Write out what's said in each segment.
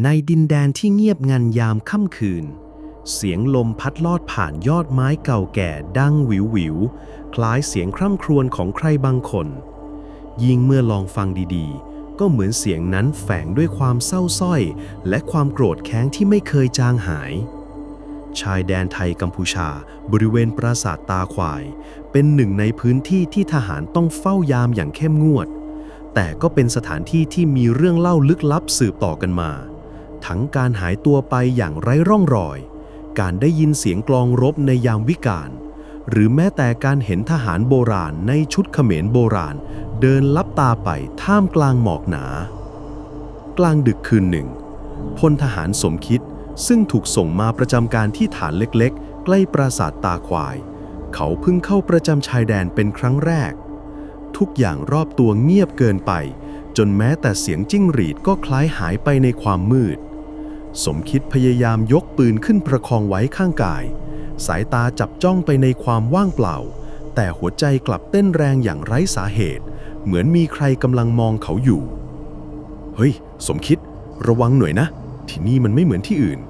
ในดินแดนที่เงียบงันยามค่ำคืน เสียงลมพัดลอดผ่านยอดไม้เก่าแก่ดังวิววิว คล้ายเสียงคร่ำครวญของใครบางคน ยิ่งเมื่อลองฟังดีๆ ก็เหมือนเสียงนั้นแฝงด้วยความเศร้าส้อย และความโกรธแค้นที่ไม่เคยจางหาย ชายแดนไทยกัมพูชา บริเวณปราสาทตาควาย เป็นหนึ่งในพื้นที่ที่ทหารต้องเฝ้ายามอย่างเข้มงวด แต่ก็เป็นสถานที่ที่มีเรื่องเล่าลึกลับสืบต่อกันมา ทั้งการหายตัวไปอย่างไร้ร่องรอย การได้ยินเสียงกลองรบในยามวิกาล หรือแม้แต่การเห็นทหารโบราณในชุดเขมรโบราณ เดินลับตาไปท่ามกลางหมอกหนา กลางดึกคืนหนึ่งพลทหารสมคิดซึ่งถูกส่งมาประจำการที่ฐานเล็กๆ ใกล้ปราสาทตาควาย เขาเพิ่งเข้าประจำชายแดนเป็นครั้งแรก ทุกอย่างรอบตัวเงียบเกินไป จนแม้แต่เสียงจิ้งหรีดก็คล้ายหายไปในความมืด สมคิดพยายามยกปืนขึ้นประคองไว้ข้างกาย สายตาจับจ้องไปในความว่างเปล่า แต่หัวใจกลับเต้นแรงอย่างไร้สาเหตุ เหมือนมีใครกำลังมองเขาอยู่ เฮ้ย สมคิด ระวังหน่อยนะ ที่นี่มันไม่เหมือนที่อื่น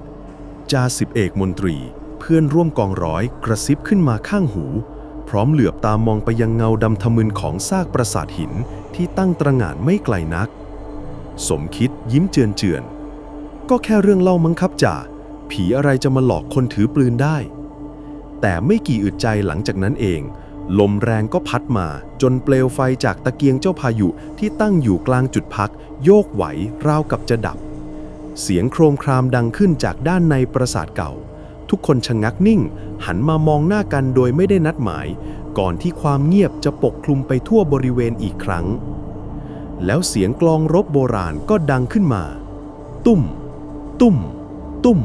จ่าสิบเอกมนตรี เพื่อนร่วมกองร้อยกระซิบขึ้นมาข้างหู พร้อมเหลือบตามองไปยังเงาดำทะมึนของซากปราสาทหินที่ตั้งตระหง่านไม่ไกลนัก สมคิดยิ้มเจือนเจือน ก็แค่เรื่องเล่ามั้งครับจ่าผีอะไรจะมาหลอกคนถือปืนได้ แต่ไม่กี่อึดใจหลังจากนั้นเอง ลมแรงก็พัดมาจนเปลวไฟจากตะเกียงเจ้าพายุที่ตั้งอยู่กลางจุดพัก โยกไหวราวกับจะดับ เสียงโครมครามดังขึ้นจากด้านในปราสาทเก่า ทุกคนชะงักนิ่ง หันมามองหน้ากันโดยไม่ได้นัดหมาย ก่อนที่ความเงียบจะปกคลุมไปทั่วบริเวณอีกครั้ง แล้วเสียงกลองรบโบราณก็ดังขึ้นมา ตุ้ม ตุ้ม ตุ้ม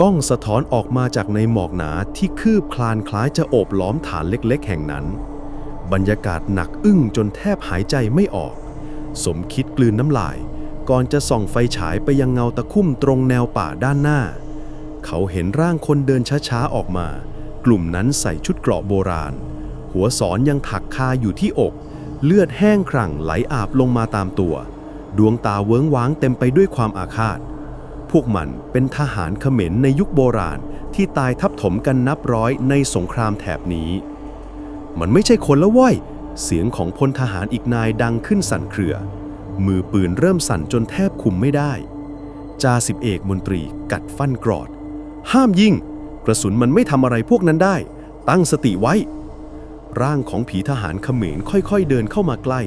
ก้องสะท้อนออกมาจากในหมอกหนาที่คืบคลานคล้ายจะโอบล้อมฐานเล็กๆ แห่งนั้น บรรยากาศหนักอึ้งจนแทบหายใจไม่ออก สมคิดกลืนน้ำลาย ก่อนจะส่องไฟฉายไปยังเงาตะคุ่มตรงแนวป่าด้านหน้า เขาเห็นร่างคนเดินช้าๆออกมา กลุ่มนั้นใส่ชุดเกราะโบราณ หัวสอนยังถักคาอยู่ที่อก เลือดแห้งครั่งไหลอาบลงมาตามตัวดวงตาเวิ้งว้างเต็มไปด้วยความอาฆาต พวกมันเป็นทหารเขมรในยุคโบราณที่ตายทับถมกันนับร้อยในสงครามแถบนี้ มันไม่ใช่คนละว้อย เสียงของพลทหารอีกนายดังขึ้นสั่นเครือ มือปืนเริ่มสั่นจนแทบคุมไม่ได้จ่าสิบเอกมนตรีกัดฟันกรอด ห้ามยิง กระสุนมันไม่ทำอะไรพวกนั้นได้ ตั้งสติไว้ ร่างของผีทหารเขมรค่อยๆเดินเข้ามาใกล้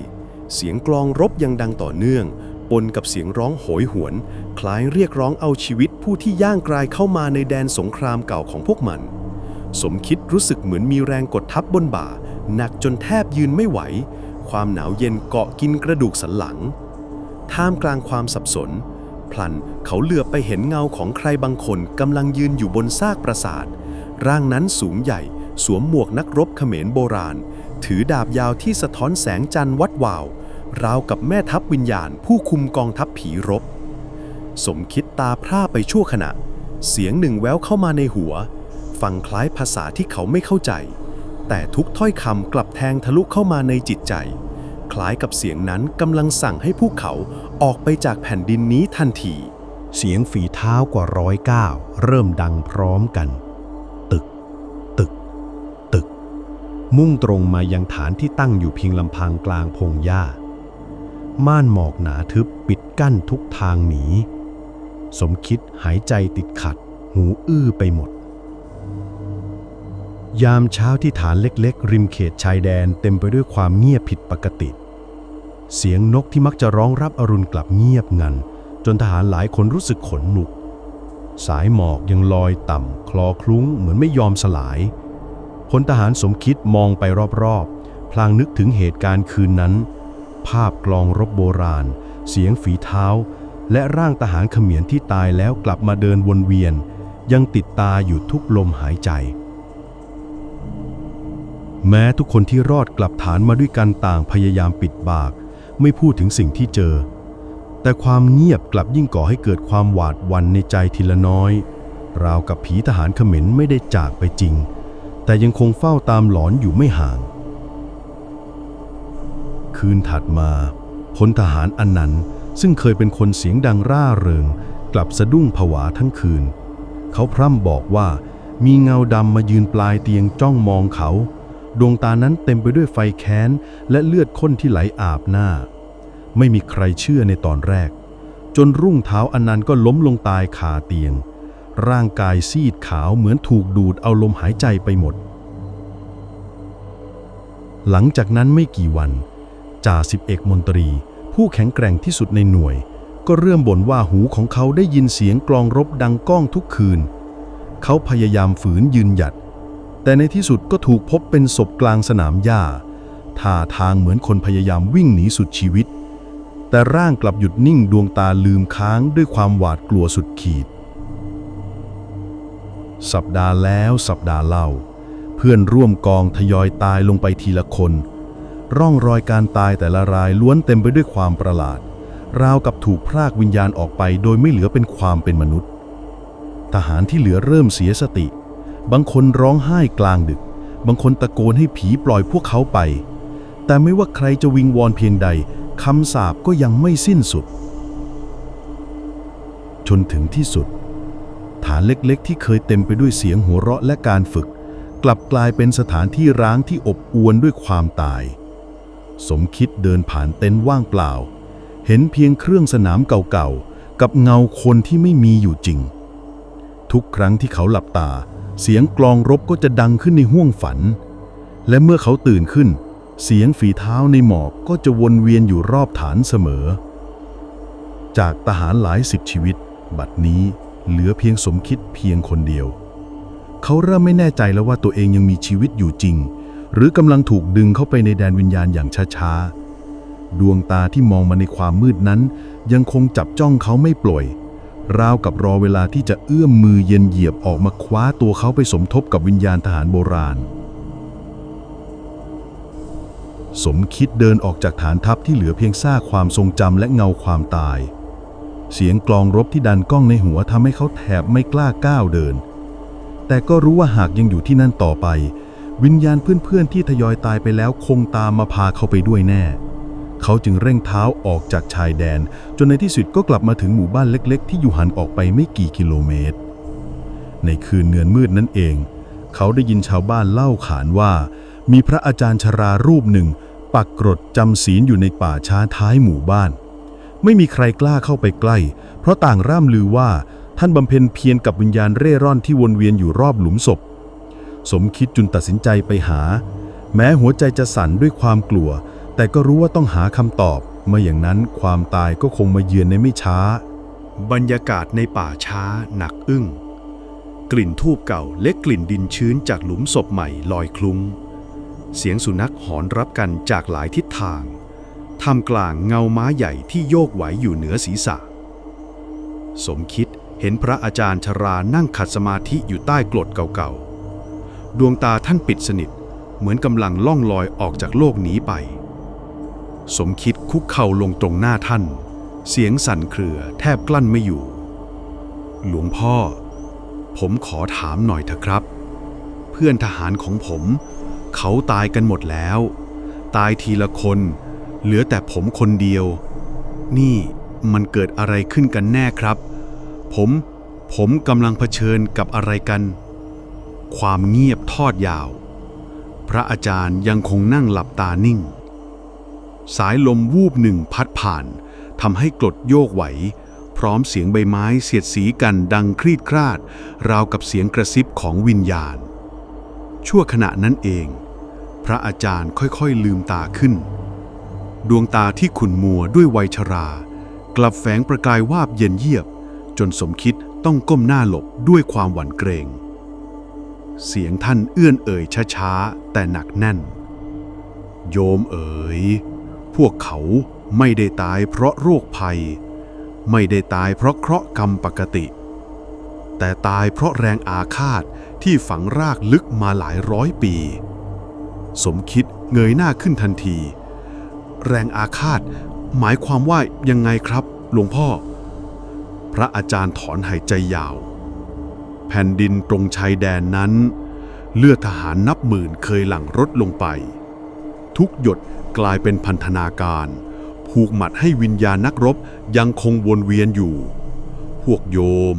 เสียงกลองรบยังดังต่อเนื่อง ปนกับเสียงร้องโหยหวน คล้ายเรียกร้องเอาชีวิตผู้ที่ย่างกรายเข้ามาในแดนสงครามเก่าของพวกมัน สมคิดรู้สึกเหมือนมีแรงกดทับบนบ่า หนักจนแทบยืนไม่ไหว ความหนาวเย็นเกาะกินกระดูกสันหลัง ท่ามกลางความสับสน พลันเขาเหลือบไปเห็นเงาของใครบางคนกำลังยืนอยู่บนซากปราสาท ร่างนั้นสูงใหญ่ สวมหมวกนักรบเขมรโบราณ ถือดาบยาวที่สะท้อนแสงจันทร์วัดวาว ราวกับแม่ทัพวิญญาณผู้คุมกองทัพผีรบ สมคิดตาพร่าไปชั่วขณะ เสียงหนึ่งแววเข้ามาในหัว ฟังคล้ายภาษาที่เขาไม่เข้าใจ แต่ทุกถ้อยคำกลับแทงทะลุเข้ามาในจิตใจ คล้ายกับเสียงนั้นกำลังสั่งให้พวกเขาออกไปจากแผ่นดินนี้ทันที เสียงฝีเท้ากว่าร้อยก้าวเริ่มดังพร้อมกัน ตึก ตึก ตึก มุ่งตรงมายังฐานที่ตั้งอยู่เพียงลำพังกลางพงหญ้า ม่านหมอกหนาทึบปิดกั้นทุกทางหนี สมคิดหายใจติดขัด หูอื้อไปหมด ยามเช้าที่ฐานเล็กๆ ริมเขตชายแดนเต็มไปด้วยความเงียบผิดปกติ เสียงนกที่มักจะร้องรับอรุณกลับเงียบงัน จนทหารหลายคนรู้สึกขนลุก สายหมอกยังลอยต่ำ คลอคลุ้งเหมือนไม่ยอมสลายพลทหารสมคิดมองไปรอบๆ พลางนึกถึงเหตุการณ์คืนนั้น ภาพกลองรบโบราณ เสียงฝีเท้า และร่างทหารเขมียนที่ตายแล้วกลับมาเดินวนเวียน ยังติดตาอยู่ทุกลมหายใจ แม้ทุกคนที่รอดกลับฐานมาด้วยกันต่างพยายามปิดปาก ไม่พูดถึงสิ่งที่เจอ แต่ความเงียบกลับยิ่งก่อให้เกิดความหวาดวันในใจทีละน้อย ราวกับผีทหารเขมรไม่ได้จากไปจริง แต่ยังคงเฝ้าตามหลอนอยู่ไม่ห่าง คืนถัดมาพลทหารอันนั้นซึ่งเคยเป็นคนเสียงดังร่าเริง กลับสะดุ้งผวาทั้งคืน เขาพร่ำบอกว่ามีเงาดำมายืนปลายเตียงจ้องมองเขา ดวงตานั้นเต็มไปด้วยไฟแค้น และเลือดข้นที่ไหลอาบหน้า ไม่มีใครเชื่อในตอนแรก จนรุ่งเท้าอันนันก็ล้มลงตายคาเตียง ร่างกายซีดขาวเหมือนถูกดูดเอาลมหายใจไปหมด หลังจากนั้นไม่กี่วัน จ่าสิบเอกมนตรี ผู้แข็งแกร่งที่สุดในหน่วย ก็เริ่มบ่นว่าหูของเขาได้ยินเสียงกลองรบดังก้องทุกคืน เขาพยายามฝืนยืนหยัด แต่ในที่สุดก็ถูกพบเป็นศพกลางสนามหญ้าท่าทางเหมือนคนพยายามวิ่งหนีสุดชีวิต แต่ร่างกลับหยุดนิ่งดวงตาลืมค้างด้วยความหวาดกลัวสุดขีด สัปดาห์แล้วสัปดาห์เล่า เพื่อนร่วมกองทยอยตายลงไปทีละคน ร่องรอยการตายแต่ละรายล้วนเต็มไปด้วยความประหลาด ราวกับถูกพรากวิญญาณออกไปโดยไม่เหลือเป็นความเป็นมนุษย์ ทหารที่เหลือเริ่มเสียสติ บางคนร้องไห้กลางดึก บางคนตะโกนให้ผีปล่อยพวกเขาไป แต่ไม่ว่าใครจะวิงวอนเพียงใดคำสาปก็ยังไม่สิ้นสุด จนถึงที่สุด ฐานเล็กๆ ที่เคยเต็มไปด้วยเสียงหัวเราะและการฝึก กลับกลายเป็นสถานที่ร้างที่อบอวลด้วยความตาย สมคิดเดินผ่านเต็นท์ว่างเปล่า เห็นเพียงเครื่องสนามเก่าๆ กับเงาคนที่ไม่มีอยู่จริง ทุกครั้งที่เขาหลับตา เสียงกลองรบก็จะดังขึ้นในห้วงฝัน และเมื่อเขาตื่นขึ้น เสียงฝีเท้าในหมอกก็จะวนเวียนอยู่รอบฐานเสมอ จากทหารหลายสิบชีวิต บัดนี้เหลือเพียงสมคิดเพียงคนเดียว เขาเริ่มไม่แน่ใจแล้วว่าตัวเองยังมีชีวิตอยู่จริง หรือกำลังถูกดึงเข้าไปในแดนวิญญาณอย่างช้าๆ ดวงตาที่มองมาในความมืดนั้น ยังคงจับจ้องเขาไม่ปล่อย ราวกับรอเวลาที่จะเอื้อมมือเย็นเหยียบออกมาคว้าตัวเขาไปสมทบกับวิญญาณทหารโบราณ สมคิดเดินออกจากฐานทัพที่เหลือเพียงซากความทรงจำและเงาความตาย เสียงกลองรบที่ดันก้องในหัวทำให้เขาแถบไม่กล้าก้าวเดิน แต่ก็รู้ว่าหากยังอยู่ที่นั่นต่อไป วิญญาณเพื่อนๆที่ทยอยตายไปแล้วคงตามมาพาเขาไปด้วยแน่ เขาจึงเร่งเท้าออกจากชายแดน จนในที่สุดก็กลับมาถึงหมู่บ้านเล็กๆ ที่อยู่หันออกไปไม่กี่กิโลเมตร ในคืนเนือนมืดนั่นเอง เขาได้ยินชาวบ้านเล่าขานว่า มีพระอาจารย์ชรารูปหนึ่ง ปักกรดจำศีลอยู่ในป่าช้าท้ายหมู่บ้าน ไม่มีใครกล้าเข้าไปใกล้ เพราะต่างร่ำลือว่าท่านบำเพ็ญเพียรกับวิญญาณเร่ร่อนที่วนเวียนอยู่รอบหลุมศพ สมคิดจุนตัดสินใจไปหา แม้หัวใจจะสั่นด้วยความกลัว แต่ก็รู้ว่าต้องหาคำตอบไม่อย่างนั้นความตายก็คงมาเยือนในไม่ช้า บรรยากาศในป่าช้าหนักอึ้ง กลิ่นทูบเก่าและกลิ่นดินชื้นจากหลุมศพใหม่ลอยคลุ้ง เสียงสุนัขหอนรับกันจากหลายทิศทางท่ามกลางเงาม้าใหญ่ที่โยกไหวอยู่เหนือศีรษะ สมคิดเห็นพระอาจารย์ชรานั่งขัดสมาธิอยู่ใต้กรดเก่าๆ ดวงตาท่านปิดสนิท เหมือนกำลังล่องลอยออกจากโลกนี้ไป สมคิดคุกเข่าลงตรงหน้าท่าน เสียงสั่นเครือแทบกลั้นไม่อยู่ หลวงพ่อ ผมขอถามหน่อยเถอะครับ เพื่อนทหารของผม เขาตายกันหมดแล้ว ตายทีละคน เหลือแต่ผมคนเดียว นี่มันเกิดอะไรขึ้นกันแน่ครับ ผม ผมกำลังเผชิญกับอะไรกัน ความเงียบทอดยาว พระอาจารย์ยังคงนั่งหลับตานิ่ง สายลมวูบหนึ่งพัดผ่านทำให้กรดโยกไหว พร้อมเสียงใบไม้เสียดสีกันดังครีดคราด ราวกับเสียงกระซิบของวิญญาณ ชั่วขณะนั้นเอง พระอาจารย์ค่อยๆลืมตาขึ้น ดวงตาที่ขุ่นมัวด้วยวัยชรา กลับแฝงประกายวาบเย็นเยียบ จนสมคิดต้องก้มหน้าหลบด้วยความหวั่นเกรง เสียงท่านเอื้อนเอ่ยช้าๆ แต่หนักแน่น โยมเอ๋ย พวกเขาไม่ได้ตายเพราะโรคภัย ไม่ได้ตายเพราะเคราะห์กรรมปกติ แต่ตายเพราะแรงอาฆาตที่ฝังรากลึกมาหลายร้อยปี สมคิดเงยหน้าขึ้นทันที แรงอาฆาตหมายความว่ายังไงครับ หลวงพ่อ พระอาจารย์ถอนหายใจยาว แผ่นดินตรงชายแดนนั้น เลือดทหารนับหมื่นเคยหลั่งรดลงไป ทุกหยดกลายเป็นพันธนาการ ผูกมัดให้วิญญาณนักรบยังคงวนเวียนอยู่ พวกโยม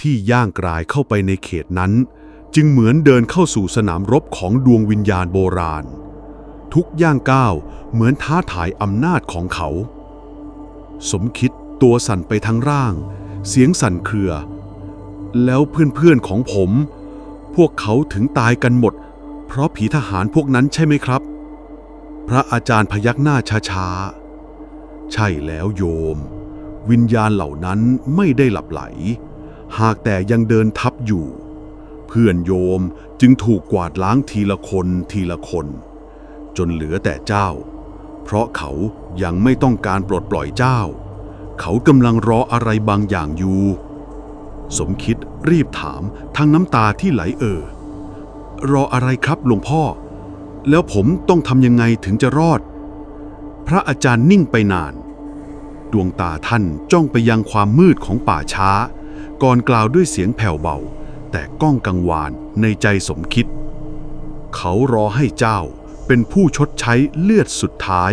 ที่ย่างกรายเข้าไปในเขตนั้น จึงเหมือนเดินเข้าสู่สนามรบของดวงวิญญาณโบราณ ทุกย่างก้าวเหมือนท้าทายอำนาจของเขา สมคิดตัวสั่นไปทั้งร่าง เสียงสั่นเครือ แล้วเพื่อนๆของผม พวกเขาถึงตายกันหมด เพราะผีทหารพวกนั้นใช่ไหมครับ พระอาจารย์พยักหน้าช้าๆ ใช่แล้วโยม วิญญาณเหล่านั้นไม่ได้หลับไหล หากแต่ยังเดินทับอยู่ เพื่อนโยมจึงถูกกวาดล้างทีละคนทีละคน จนเหลือแต่เจ้า เพราะเขายังไม่ต้องการปลดปล่อยเจ้า เขากำลังรออะไรบางอย่างอยู่ สมคิดรีบถามทั้งน้ำตาที่ไหลเอ่อ รออะไรครับหลวงพ่อ แล้วผมต้องทำยังไงถึงจะรอด พระอาจารย์นิ่งไปนาน ดวงตาท่านจ้องไปยังความมืดของป่าช้า ก่อนกล่าวด้วยเสียงแผ่วเบา แต่ก้องกังวานในใจสมคิด เขารอให้เจ้าเป็นผู้ชดใช้เลือดสุดท้าย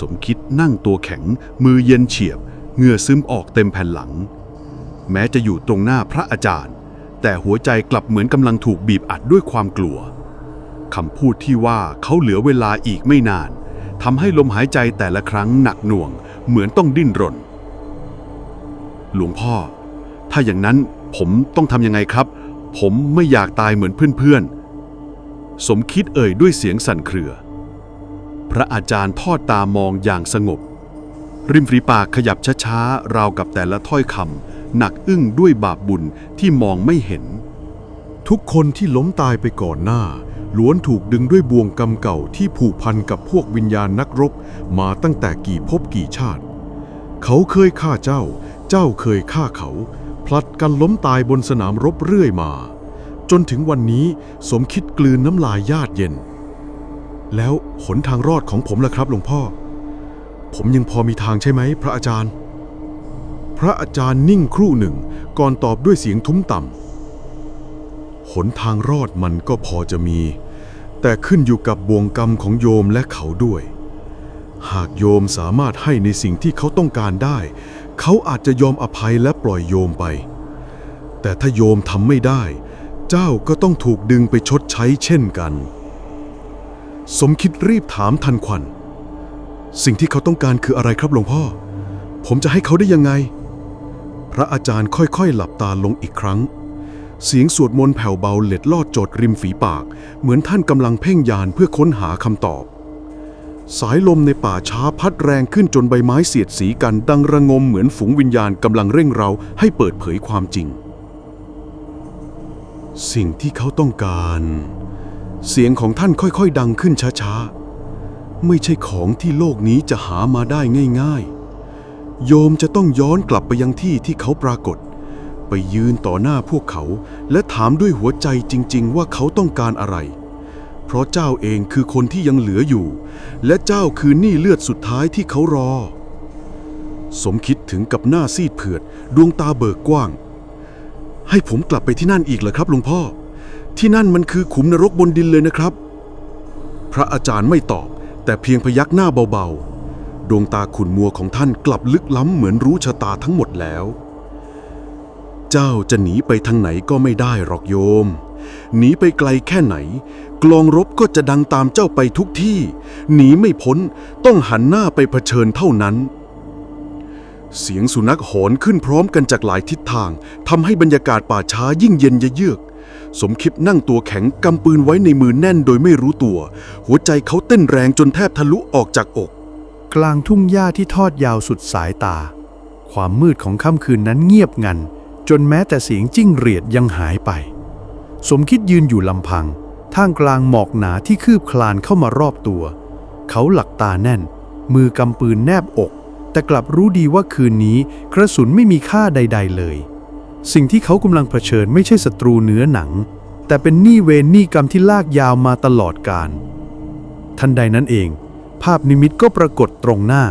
สมคิดนั่งตัวแข็งมือเย็นเฉียบเหงื่อซึมออกเต็มแผ่นหลัง แม้จะอยู่ตรงหน้าพระอาจารย์ แต่หัวใจกลับเหมือนกำลังถูกบีบอัดด้วยความกลัวคำพูดที่ว่าเขาเหลือเวลาอีกไม่นานทำให้ลมหายใจแต่ละครั้งหนักหน่วง เหมือนต้องดิ้นรน หลวงพ่อ ถ้าอย่างนั้นผมต้องทำยังไงครับ ผมไม่อยากตายเหมือนเพื่อนๆ สมคิดเอ่ยด้วยเสียงสั่นเครือ พระอาจารย์ทอดตามองอย่างสงบ ริมฝีปากขยับช้าๆ ราวกับแต่ละถ้อยคำ หนักอึ้งด้วยบาปบุญที่มองไม่เห็น ทุกคนที่ล้มตายไปก่อนหน้า ล้วนถูกดึงด้วยบ่วงกรรมเก่าที่ผูกพันกับพวกวิญญาณนักรบ มาตั้งแต่กี่ภพกี่ชาติ เขาเคยฆ่าเจ้า เจ้าเคยฆ่าเขา พลัดกันล้มตายบนสนามรบเรื่อยมา จนถึงวันนี้สมคิดกลืนน้ำลายญาติเย็น แล้วหนทางรอดของผมล่ะครับหลวงพ่อ ผมยังพอมีทางใช่ไหม พระอาจารย์ พระอาจารย์นิ่งครู่หนึ่ง ก่อนตอบด้วยเสียงทุ้มต่ำหนทางรอดมันก็พอจะมี แต่ขึ้นอยู่กับบ่วงกรรมของโยมและเขาด้วย หากโยมสามารถให้ในสิ่งที่เขาต้องการได้ เขาอาจจะยอมอภัยและปล่อยโยมไป แต่ถ้าโยมทำไม่ได้ เจ้าก็ต้องถูกดึงไปชดใช้เช่นกัน สมคิดรีบถามทันควัน สิ่งที่เขาต้องการคืออะไรครับหลวงพ่อผมจะให้เขาได้ยังไง พระอาจารย์ค่อยๆ หลับตาลงอีกครั้ง เสียงสวดมนต์แผ่วเบาเล็ดลอดโจดริมฝีปาก เหมือนท่านกำลังเพ่งยานเพื่อค้นหาคำตอบ สายลมในป่าช้าพัดแรงขึ้นจนใบไม้เสียดสีกันดังระงมเหมือนฝูงวิญญาณกำลังเร่งเราให้เปิดเผยความจริง สิ่งที่เขาต้องการ เสียงของท่านค่อยๆ ดังขึ้นช้าๆ ไม่ใช่ของที่โลกนี้จะหามาได้ง่าย ๆ โยมจะต้องย้อนกลับไปยังที่ที่เขาปรากฏ ไปยืนต่อหน้าพวกเขา และถามด้วยหัวใจจริง ๆ ว่าเขาต้องการอะไร เพราะเจ้าเองคือคนที่ยังเหลืออยู่ และเจ้าคือหนี้เลือดสุดท้ายที่เขารอ สมคิดถึงกับหน้าซีดเผือด ดวงตาเบิกกว้าง ให้ผมกลับไปที่นั่นอีกเหรอครับหลวงพ่อ ที่นั่นมันคือขุมนรกบนดินเลยนะครับ พระอาจารย์ไม่ตอบ แต่เพียงพยักหน้าเบาๆ ดวงตาขุ่นมัวของท่านกลับลึกล้ำเหมือนรู้ชะตาทั้งหมดแล้ว เจ้าจะหนีไปทางไหนก็ไม่ได้หรอกโยม หนีไปไกลแค่ไหน กลองรบก็จะดังตามเจ้าไปทุกที่ หนีไม่พ้นต้องหันหน้าไปเผชิญเท่านั้น เสียงสุนัขหอนขึ้นพร้อมกันจากหลายทิศทางทำให้บรรยากาศป่าช้ายิ่งเย็นเยือกสมคิดนั่งตัวแข็งกำปืนไว้ในมือแน่นโดยไม่รู้ตัว หัวใจเขาเต้นแรงจนแทบทะลุออกจากอก กลางทุ่งหญ้าที่ทอดยาวสุดสายตา ความมืดของค่ำคืนนั้นเงียบงัน จนแม้แต่เสียงจิ้งเรียดยังหายไป สมคิดยืนอยู่ลำพัง ท่ามกลางหมอกหนาที่คืบคลานเข้ามารอบตัว เขาหลักตาแน่น มือกำปืนแนบอก แต่กลับรู้ดีว่าคืนนี้กระสุนไม่มีค่าใด ๆ เลย สิ่งที่เขากำลังเผชิญไม่ใช่ศัตรูเนื้อหนัง แต่เป็นหนี้เวรหนี้กรรมที่ลากยาวมาตลอดกาลทันใดนั้นเอง ภาพนิมิตก็ปรากฏตรงหน้า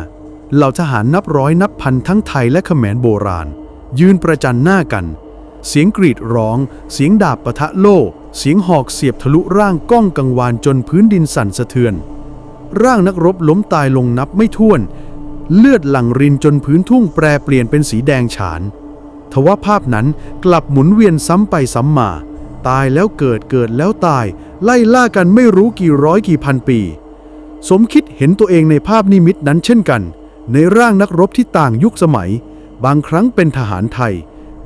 เหล่าทหารนับร้อยนับพันทั้งไทยและเขมรโบราณ ยืนประจันหน้ากัน เสียงกรีดร้อง เสียงดาบปะทะโล่ เสียงหอกเสียบทะลุร่างก้องกังวานจนพื้นดินสั่นสะเทือน ร่างนักรบล้มตายลงนับไม่ถ้วน เลือดหลั่งรินจนพื้นทุ่งแปรเปลี่ยนเป็นสีแดงฉานทว่าภาพนั้นกลับหมุนเวียนซ้ำไปซ้ำมา ตายแล้วเกิดเกิดแล้วตาย ไล่ล่ากันไม่รู้กี่ร้อยกี่พันปี สมคิดเห็นตัวเองในภาพนิมิตนั้นเช่นกัน ในร่างนักรบที่ต่างยุคสมัย บางครั้งเป็นทหารไทย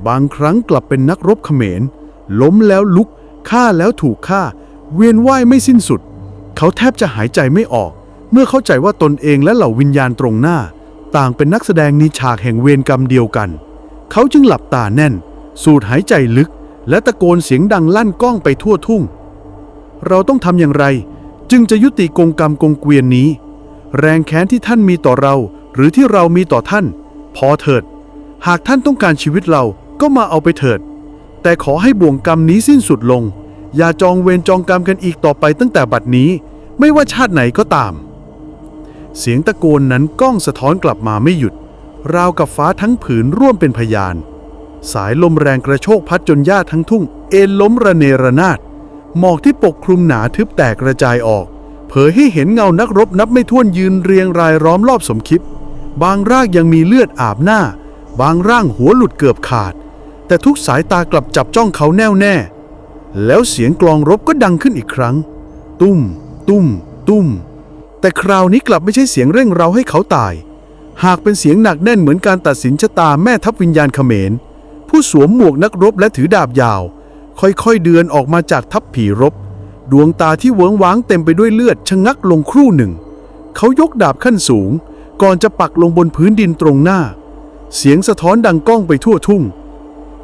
บางครั้งกลับเป็นนักรบเขมร ล้มแล้วลุกฆ่าแล้วถูกฆ่า เวียนว่ายไม่สิ้นสุด เขาแทบจะหายใจไม่ออก เมื่อเข้าใจว่าตนเองและเหล่าวิญญาณตรงหน้า ต่างเป็นนักแสดงในฉากแห่งเวรกรรมเดียวกัน เขาจึงหลับตาแน่น สูดหายใจลึก และตะโกนเสียงดังลั่นก้องไปทั่วทุ่ง เราต้องทำอย่างไร จึงจะยุติกงกรรมกงเกวียนนี้ แรงแค้นที่ท่านมีต่อเรา หรือที่เรามีต่อท่าน พอเถิด หากท่านต้องการชีวิตเราก็มาเอาไปเถิด แต่ขอให้บ่วงกรรมนี้สิ้นสุดลง อย่าจองเวรจองกรรมกันอีกต่อไปตั้งแต่บัดนี้ ไม่ว่าชาติไหนก็ตาม เสียงตะโกนนั้นก้องสะท้อนกลับมาไม่หยุด ราวกับฟ้าทั้งผืนร่วมเป็นพยาน สายลมแรงกระโชกพัดจนหญ้าทั้งทุ่ง เอ็นล้มระเนระนาด หมอกที่ปกคลุมหนาทึบแตกกระจายออก เผยให้เห็นเงานักรบนับไม่ถ้วนยืนเรียงรายล้อมรอบสมคิด บางรากยังมีเลือดอาบหน้า บางร่างหัวหลุดเกือบขาด แต่ทุกสายตากลับจับจ้องเขาแน่วแน่ แล้วเสียงกลองรบก็ดังขึ้นอีกครั้ง ตุ้ม ตุ้ม ตุ้ม แต่คราวนี้กลับไม่ใช่เสียงเร่งเราให้เขาตาย หากเป็นเสียงหนักแน่นเหมือนการตัดสินชะตาแม่ทัพวิญญาณเขมร ผู้สวมหมวกนักรบและถือดาบยาว ค่อยๆเดือนออกมาจากทัพผีรบ ดวงตาที่เวิงว้างเต็มไปด้วยเลือดชะงักลงครู่หนึ่ง เขายกดาบขั้นสูง ก่อนจะปักลงบนพื้นดินตรงหน้า เสียงสะท้อนดังก้องไปทั่วทุ่ง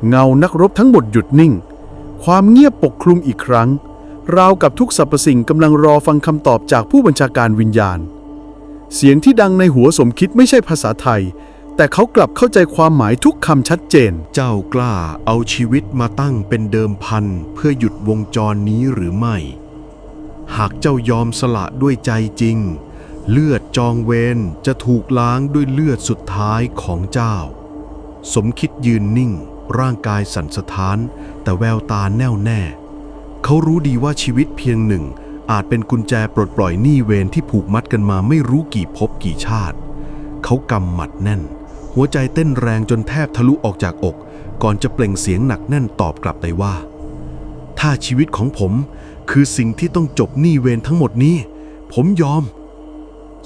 เงานักรบทั้งหมดหยุดนิ่ง ความเงียบปกคลุมอีกครั้ง ราวกับทุกสรรพสิ่งกำลังรอฟังคำตอบจากผู้บัญชาการวิญญาณ เสียงที่ดังในหัวสมคิดไม่ใช่ภาษาไทย แต่เขากลับเข้าใจความหมายทุกคำชัดเจน เจ้ากล้าเอาชีวิตมาตั้งเป็นเดิมพัน เพื่อหยุดวงจรนี้หรือไม่ หากเจ้ายอมสละด้วยใจจริง เลือดจองเวรจะถูกล้างด้วยเลือดสุดท้ายของเจ้า สมคิดยืนนิ่ง ร่างกายสั่นสะท้าน แต่แววตาแน่วแน่ เขารู้ดีว่าชีวิตเพียงหนึ่ง อาจเป็นกุญแจปลดปล่อยหนี้เวรที่ผูกมัดกันมาไม่รู้กี่ภพกี่ชาติ เขากำหมัดแน่น หัวใจเต้นแรงจนแทบทะลุออกจากอก ก่อนจะเปล่งเสียงหนักแน่นตอบกลับไปว่า ถ้าชีวิตของผมคือสิ่งที่ต้องจบหนี้เวรทั้งหมดนี้ ผมยอม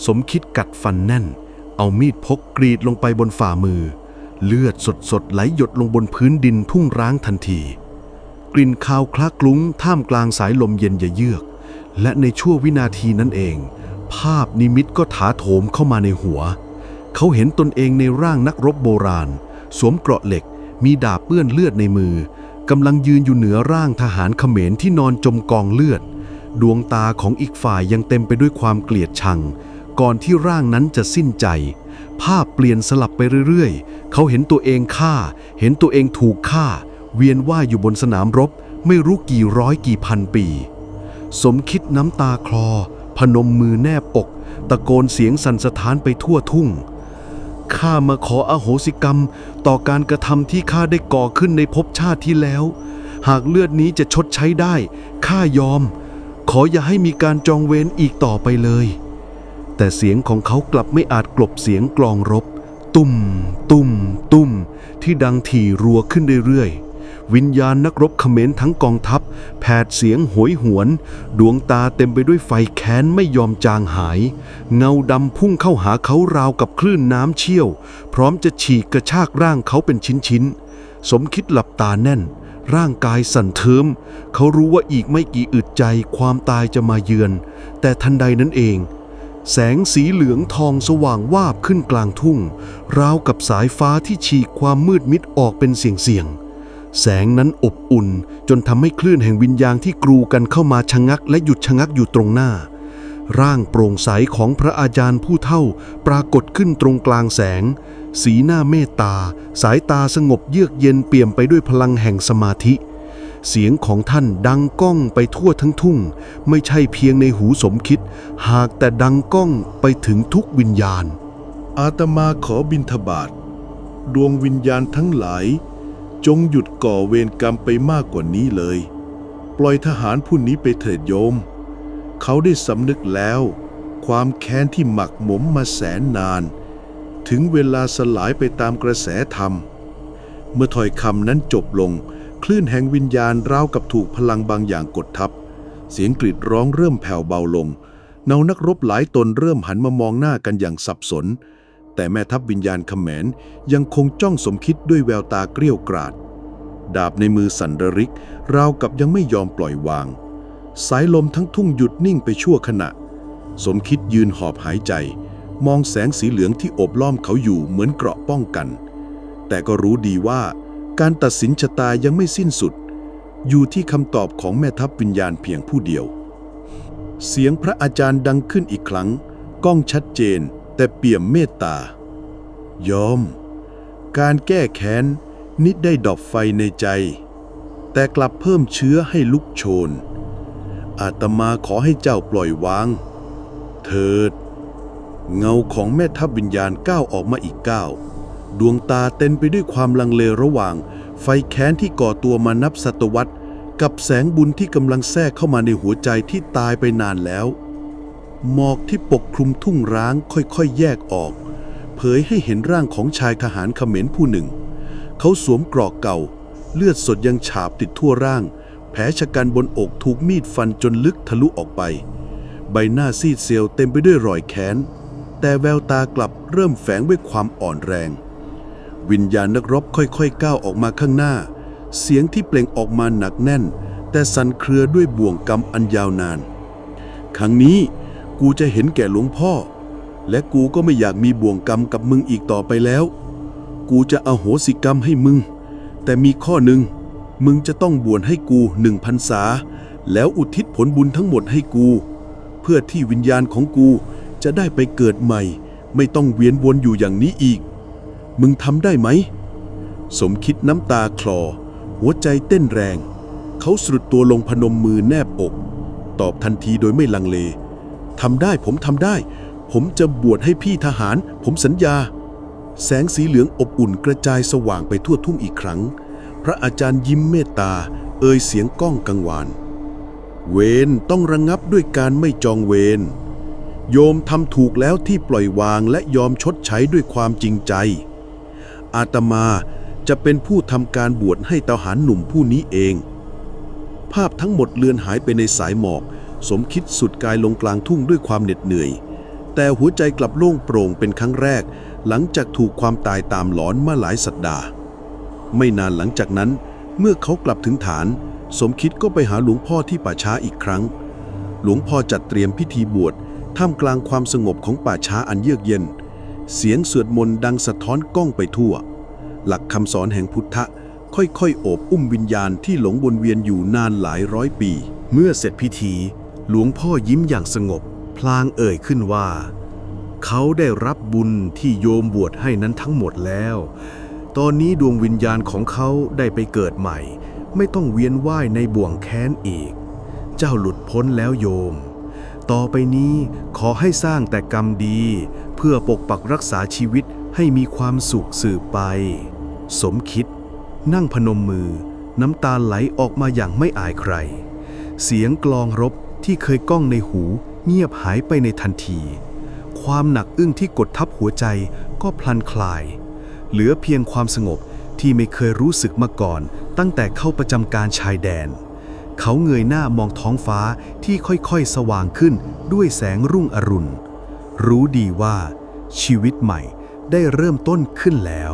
สมคิดกัดฟันแน่น เอามีดพกกรีดลงไปบนฝ่ามือ เลือดสดๆไหลหยดลงบนพื้นดินทุ่งร้างทันที กลิ่นคาวคละคลุ้งท่ามกลางสายลมเย็นเยือก และในชั่ววินาทีนั้นเอง ภาพนิมิตก็ถาโถมเข้ามาในหัวเขาเห็นตนเองในร่างนักรบโบราณ สวมเกราะเหล็ก มีดาบเปื้อนเลือดในมือกำลังยืนอยู่เหนือร่างทหารเขมรที่นอนจมกองเลือด ดวงตาของอีกฝ่ายยังเต็มไปด้วยความเกลียดชัง ก่อนที่ร่างนั้นจะสิ้นใจ ภาพเปลี่ยนสลับไปเรื่อยๆ เขาเห็นตัวเองฆ่า เห็นตัวเองถูกฆ่า เวียนว่ายอยู่บนสนามรบ ไม่รู้กี่ร้อยกี่พันปี สมคิดน้ำตาคลอ พนมมือแนบอก ตะโกนเสียงสั่นสะท้านไปทั่วทุ่ง ข้ามาขออโหสิกรรม ต่อการกระทำที่ข้าได้ก่อขึ้นในภพชาติที่แล้ว หากเลือดนี้จะชดใช้ได้ ข้ายอม ขออย่าให้มีการจองเวรอีกต่อไปเลย แต่เสียงของเขากลับไม่อาจกลบเสียงกลองรบ ตุ้มตุ้มตุ้มที่ดังถี่รัวขึ้นเรื่อยๆ วิญญาณนักรบเขมรทั้งกองทัพ แผดเสียงโหยหวน ดวงตาเต็มไปด้วยไฟแค้นไม่ยอมจางหาย เงาดำพุ่งเข้าหาเขาราวกับคลื่นน้ำเชี่ยว พร้อมจะฉีกกระชากร่างเขาเป็นชิ้นๆ สมคิดหลับตาแน่น ร่างกายสั่นเทิม เขารู้ว่าอีกไม่กี่อึดใจความตายจะมาเยือน แต่ทันใดนั้นเองแสงสีเหลืองทองสว่างวาบขึ้นกลางทุ่ง ราวกับสายฟ้าที่ฉีกความมืดมิดออกเป็นเสียงๆ แสงนั้นอบอุ่นจนทำให้คลื่นแห่งวิญญาณที่กรูกันเข้ามาชะงักและหยุดชะงักอยู่ตรงหน้า ร่างโปร่งใสของพระอาจารย์ผู้เท่าปรากฏขึ้นตรงกลางแสง สีหน้าเมตตา สายตาสงบเยือกเย็นเปี่ยมไปด้วยพลังแห่งสมาธิ เสียงของท่านดังก้องไปทั่วทั้งทุ่ง ไม่ใช่เพียงในหูสมคิด หากแต่ดังก้องไปถึงทุกวิญญาณ อาตมาขอบิณฑบาตดวงวิญญาณทั้งหลาย จงหยุดก่อเวรกรรมไปมากกว่านี้เลย ปล่อยทหารผู้นี้ไปเถิดโยม เขาได้สำนึกแล้ว ความแค้นที่หมักหมมมาแสนนาน ถึงเวลาสลายไปตามกระแสธรรม เมื่อถ้อยคำนั้นจบลง คลื่นแห่งวิญญาณราวกับถูกพลังบางอย่างกดทับ เสียงกรีดร้องเริ่มแผ่วเบาลง เนานักรบหลายตนเริ่มหันมามองหน้ากันอย่างสับสน แต่แม่ทัพวิญญาณเขมรยังคงจ้องสมคิดด้วยแววตาเกรี้ยวกราด ดาบในมือสันระริก ราวกับยังไม่ยอมปล่อยวาง สายลมทั้งทุ่งหยุดนิ่งไปชั่วขณะ สมคิดยืนหอบหายใจ มองแสงสีเหลืองที่โอบล้อมเขาอยู่เหมือนเกราะป้องกัน แต่ก็รู้ดีว่า การตัดสินชะตายังไม่สิ้นสุด อยู่ที่คำตอบของแม่ทัพวิญญาณเพียงผู้เดียว เสียงพระอาจารย์ดังขึ้นอีกครั้ง ก้องชัดเจน แต่เปี่ยมเมตตายอม การแก้แค้นนิดได้ดอบไฟในใจ แต่กลับเพิ่มเชื้อให้ลุกโชน อาตมาขอให้เจ้าปล่อยวาง เถิด เงาของแม่ทัพวิญญาณก้าวออกมาอีกก้าวดวงตาเต็มไปด้วยความลังเลระหว่าง ไฟแค้นที่ก่อตัวมานับศตวรรษ กับแสงบุญที่กำลังแทรกเข้ามาในหัวใจที่ตายไปนานแล้ว หมอกที่ปกคลุมทุ่งร้างค่อยๆ แยกออก เผยให้เห็นร่างของชายทหารเขมรผู้หนึ่ง เขาสวมกรอกเก่า เลือดสดยังฉาบติดทั่วร่าง แผลชะกันบนอกถูกมีดฟันจนลึกทะลุออกไป ใบหน้าซีดเซียวเต็มไปด้วยรอยแค้น แต่แววตากลับเริ่มแฝงด้วยความอ่อนแรง วิญญาณนักรบค่อยๆ ก้าวออกมาข้างหน้า เสียงที่เปล่งออกมาหนักแน่น แต่สั่นเครือด้วยบ่วงกรรมอันยาวนาน ครั้งนี้ กูจะเห็นแก่หลวงพ่อ และกูก็ไม่อยากมีบ่วงกรรมกับมึงอีกต่อไปแล้ว กูจะอโหสิกรรมให้มึง แต่มีข้อหนึ่ง มึงจะต้องบวชให้กูหนึ่งพรรษา แล้วอุทิศผลบุญทั้งหมดให้กู เพื่อที่วิญญาณของกูจะได้ไปเกิดใหม่ ไม่ต้องเวียนวนอยู่อย่างนี้อีก มึงทำได้ไหม สมคิดน้ำตาคลอ หัวใจเต้นแรง เขาสุดตัวลงพนมมือแนบอก ตอบทันทีโดยไม่ลังเล ทำได้ผมทำได้ ผมจะบวชให้พี่ทหาร ผมสัญญา แสงสีเหลืองอบอุ่นกระจายสว่างไปทั่วทุ่งอีกครั้ง พระอาจารย์ยิ้มเมตตา เอ่ยเสียงก้องกังวาน เวรต้องระงงับด้วยการไม่จองเวรโยมทำถูกแล้วที่ปล่อยวางและยอมชดใช้ด้วยความจริงใจ อาตมาจะเป็นผู้ทำการบวชให้ทหารหนุ่มผู้นี้เอง ภาพทั้งหมดเลือนหายไปในสายหมอก สมคิดสุดกายลงกลางทุ่งด้วยความเหน็ดเหนื่อย แต่หัวใจกลับโล่งโปร่งเป็นครั้งแรก หลังจากถูกความตายตามหลอนมาหลายสัปดาห์ ไม่นานหลังจากนั้น เมื่อเขากลับถึงฐาน สมคิดก็ไปหาหลวงพ่อที่ป่าช้าอีกครั้ง หลวงพ่อจัดเตรียมพิธีบวชท่ามกลางความสงบของป่าช้าอันเยือกเย็น เสียงสวดมนต์ดังสะท้อนก้องไปทั่ว หลักคำสอนแห่งพุทธะค่อยๆ โอบอุ้มวิญญาณที่หลงวนเวียนอยู่นานหลายร้อยปี เมื่อเสร็จพิธี หลวงพ่อยิ้มอย่างสงบ พลางเอ่ยขึ้นว่า เขาได้รับบุญที่โยมบวชให้นั้นทั้งหมดแล้ว ตอนนี้ดวงวิญญาณของเขาได้ไปเกิดใหม่ ไม่ต้องเวียนว่ายในบ่วงแค้นอีก เจ้าหลุดพ้นแล้วโยม ต่อไปนี้ขอให้สร้างแต่กรรมดี เพื่อปกปักรักษาชีวิตให้มีความสุขสืบไป สมคิด นั่งพนมมือ น้ำตาไหลออกมาอย่างไม่อายใคร เสียงกลองรบ ที่เคยก้องในหูเงียบหายไปในทันที ความหนักอึ้งที่กดทับหัวใจก็พลันคลาย เหลือเพียงความสงบที่ไม่เคยรู้สึกมาก่อน ตั้งแต่เข้าประจำการชายแดน เขาเงยหน้ามองท้องฟ้าที่ค่อยๆ สว่างขึ้นด้วยแสงรุ่งอรุณ รู้ดีว่า ชีวิตใหม่ได้เริ่มต้นขึ้นแล้ว